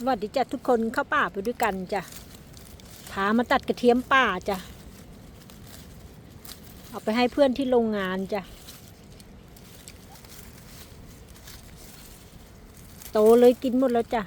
สวัสดีจ้ะทุกคนเข้าป่าไปด้วยกันจ้ะพามาตัดกระเทียมป่าจ้ะ เอาไปให้เพื่อนที่โรงงานจ้ะ โตเลยกินหมดแล้วจ้ะ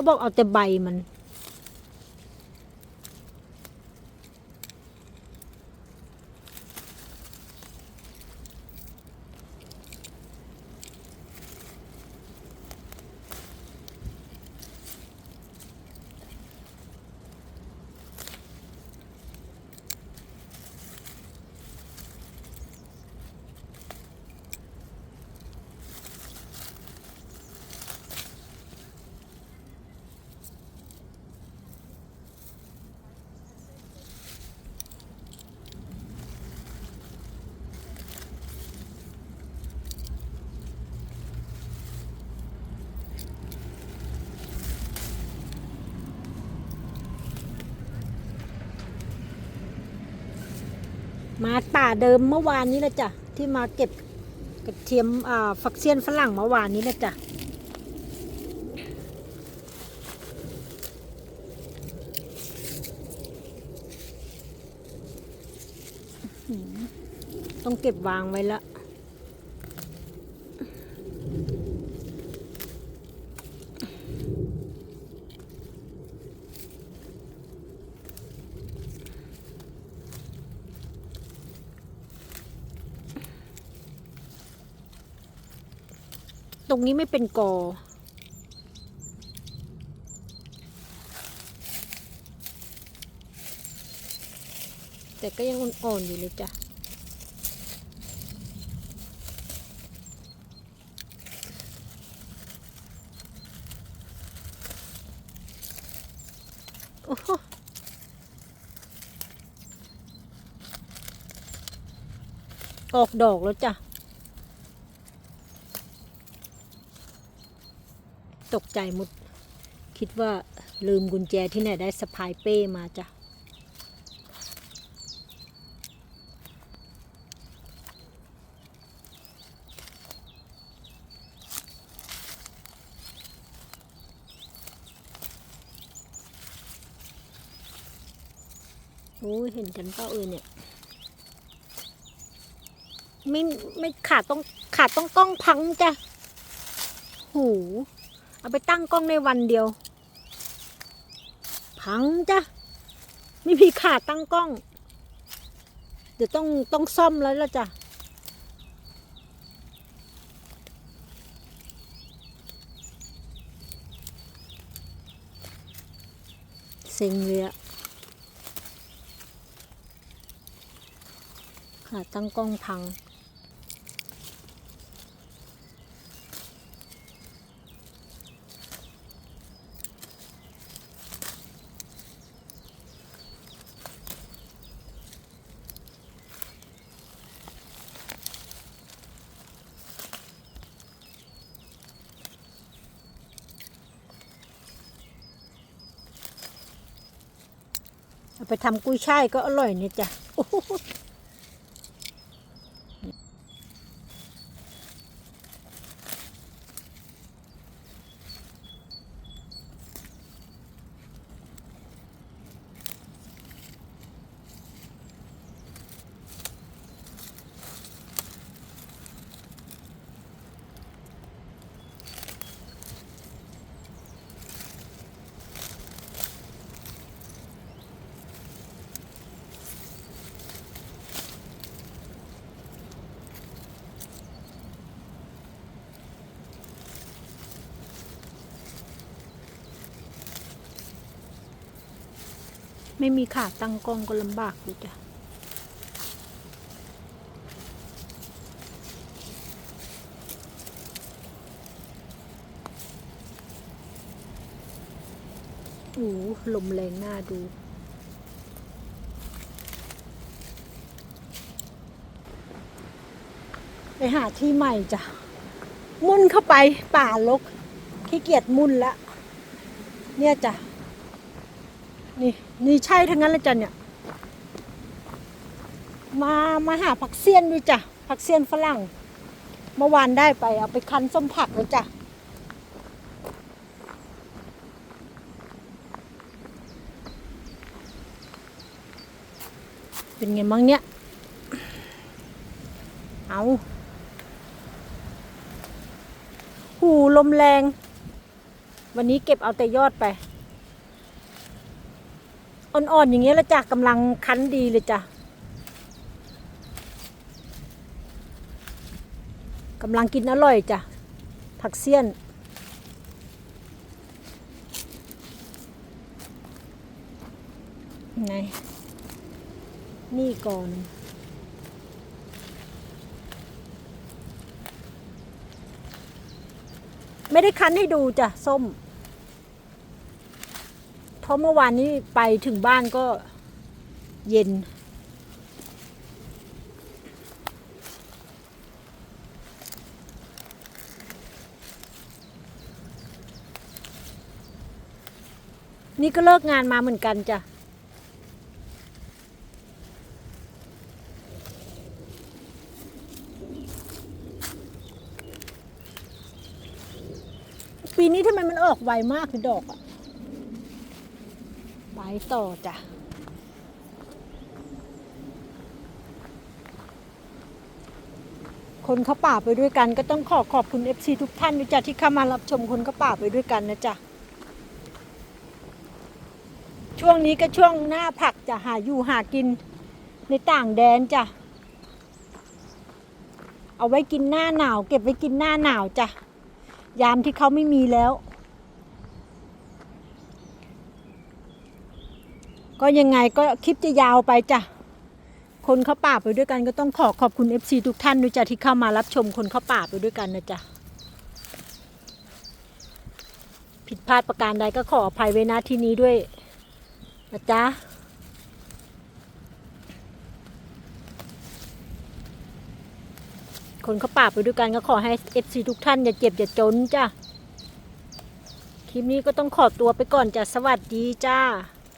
เขาบอกเอาแต่ใบมัน มาป่าเดิมเมื่อวานนี้แหละจ้ะที่มาเก็บกระเทียมฝักเซียนฝรั่งเมื่อวานนี้แหละจ้ะต้องเก็บวางไว้ละ ตรงนี้ไม่เป็นกอ แต่ก็ยังอ่อนๆอยู่เลยจ้ะโอ้โหออกดอกแล้วจ้ะ ตกใจหมดคิดว่าลืมกุญแจที่ไหนได้สะพายเป้มาจ้ะโอ้ยเห็นกันเปล่าเอ่ยเนี่ยไม่ไม่ขาดต้องขาดต้องกล้องพังจ้ะหู เอาไปตั้งกล้องในวันเดียว พังจ้ะ ไม่มีขาตั้งกล้อง เดี๋ยวต้องต้องซ่อมแล้วล่ะจ้ะเซ็งเลยอะขาตั้งกล้องพัง ไปทำกุ้ยช่ายก็อร่อยเนี่ยจ้ะ ไม่มีขาตั้งกล้องก็ลำบากอยู่จ้ะโอ้ลมแรงหน้าดูไปหาที่ใหม่จ้ะ มุ่นเข้าไปป่าลกขี้เกียจมุ่นละ เนี่ยจ้ะ นี่ นี่ใช่ทั้งนั้นเลยจ้ะเนี่ย มามาหาผักเสี้ยนด้วยจ้ะผักเสี้ยนฝรั่ง เมื่อวานได้ไปเอาไปคั้นส้มผักแล้วจ้ะเป็นไงบ้างเนี่ย เอาหูลมแรง วันนี้เก็บเอาแต่ยอดไป อ่อนๆอย่างเงี้ยแล้วจ้ะกำลังคั้นดีเลยจ้ะกำลังกินอร่อยจ้ะผักเสี้ยน ไง นี่ก่อนไม่ได้คั้นให้ดูจ้ะ ส้ม ราะเมื่อวานนี้ไปถึงบ้านก็เย็น นี่ก็เลิกงานมาเหมือนกันจ้ะปีนี้ทำไมมันออกไวมากคือดอกอะ ไปต่อจ้ะคนเข้าป่าไปด้วยกันก็ต้องขอขอบคุณ FC ทุกท่านด้วยจ้ะที่เข้ามารับชมคนเข้าป่าไปด้วยกันนะจ๊ะช่วงนี้ก็ช่วงหน้าผักจะหาอยู่หากินในต่างแดนจ้ะเอาไว้กินหน้าหนาว เก็บไว้กินหน้าหนาวจ้ะยามที่เขาไม่มีแล้ว ก็ยังไงก็คลิปจะยาวไปจ้ะ คนเข้าป่าไปด้วยกันก็ต้องขอขอบคุณ FC ทุกท่านด้วยจ้ะที่เข้ามารับชมคนเข้าป่าไปด้วยกันนะจ๊ะ ผิดพลาดประการใดก็ขออภัยไว้ณที่นี้ด้วยนะจ๊ะคนเข้าป่าไปด้วยกันก็ขอให้ FC ทุกท่านอย่าเจ็บอย่าจนจ้ะ คลิปนี้ก็ต้องขอตัวไปก่อนจ้ะ สวัสดีจ้า